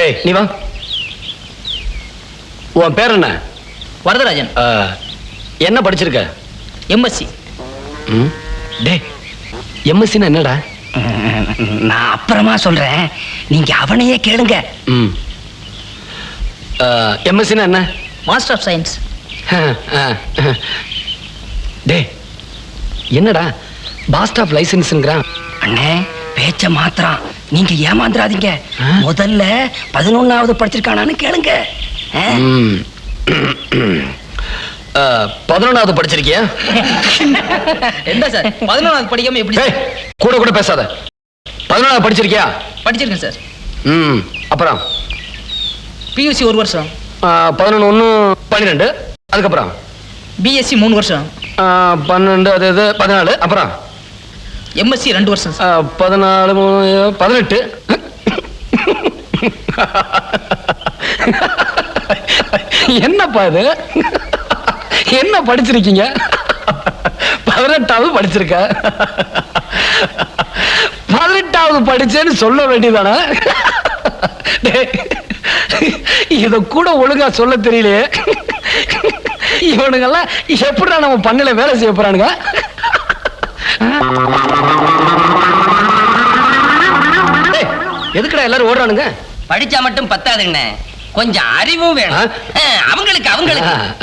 ஏய் நீ வா. உன் பேர் என்ன? வரதராஜன். என்ன படிச்சிருக்க? எம்எஸ்சி டே எம்எஸ்சின்னா என்னடா? நான் அப்புறமா சொல்றேன். நீங்க அவனையே கேளுங்க. எம்எஸ்சின்னா என்ன? மாஸ்டர் ஆஃப் சயின்ஸ் டே என்னடா? பாஸ்ட் ஆஃப் லைசன்ஸுங்கிறான் அண்ணே பேச்ச மாத்திரம் நீங்க ஏமாந்துடாதீங்க? முதல்ல பதினொன்னாவது படிச்சிருக்கானான்னு கேளுங்க. பதினொன்றாவது படிச்சிருக்கியா? என்ன சார்? பதினொன்றாவது படிக்காம எப்படி கூட கூட பேசாத. பதினொன்றாவது படிச்சிருக்கியா? படிச்சிருக்கேன் சார். ம் அப்புறம்? பியூசி ஒரு வருஷம். பதினொன்று ஒன்று பன்னிரெண்டு. அதுக்கப்புறம்? பிஎஸ்சி மூணு வருஷம். பன்னெண்டு அது இது பதினாலு. அப்புறம்? எம்எஸ்சி ரெண்டு வருஷம் பதினாலு பதினெட்டு. என்னப்பா இது? என்ன படிச்சிருக்கீங்க? பதினெட்டாவது படிச்சிருக்க. பதினெட்டாவது படிச்சேன்னு சொல்ல வேண்டியதானே? இத கூட ஒழுங்கா சொல்ல தெரியலையே. இவனுங்கெல்லாம் எப்படிடா நம்ம பண்ணல வேலை செய்ய போறானுங்க? எதுக்குடா எல்லாரும் ஓடுறானுங்க? படிச்சா மட்டும் பத்தாதுங்கண்ணே. கொஞ்சம் அறிவும் வேணும். அவங்களுக்கு அவங்களுக்கு.